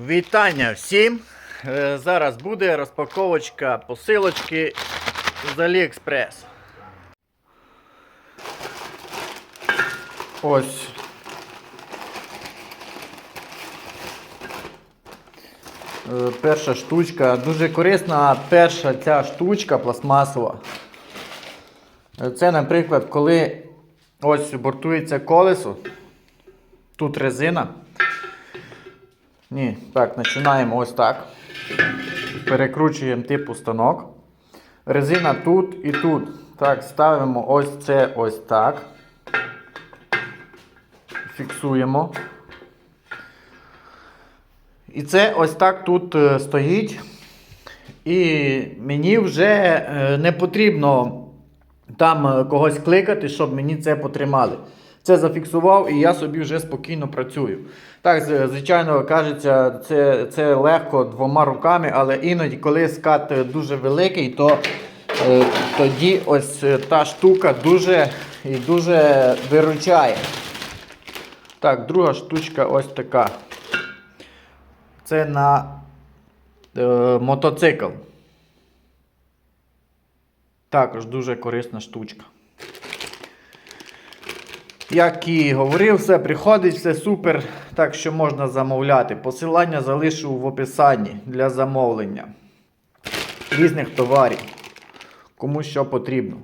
Вітання всім! Е, Зараз буде розпаковочка посилочки з AliExpress. Ось. Е, Перша штучка. Дуже корисна перша ця штучка пластмасова. Е, Це, наприклад, коли ось бортується колесо, тут резина. Ні, так, починаємо ось так. Перекручуємо типу станок. Резина тут і тут. Так, ставимо ось це ось так. Фіксуємо. І це ось так тут е, стоїть. І мені вже е, не потрібно там е, когось кликати, щоб мені це потримали. Це зафіксував і я собі вже спокійно працюю. Так, звичайно, кажеться, це, це легко двома руками, але іноді, коли скат е, дуже великий, то е, тоді ось е, та штука дуже і дуже виручає. Так, друга штучка ось така. Це на е, мотоцикл. Також дуже корисна штучка. Як і говорив, все приходить, все супер. Так що можна замовляти. Посилання залишу в описанні для замовлення різних товарів. Кому що потрібно.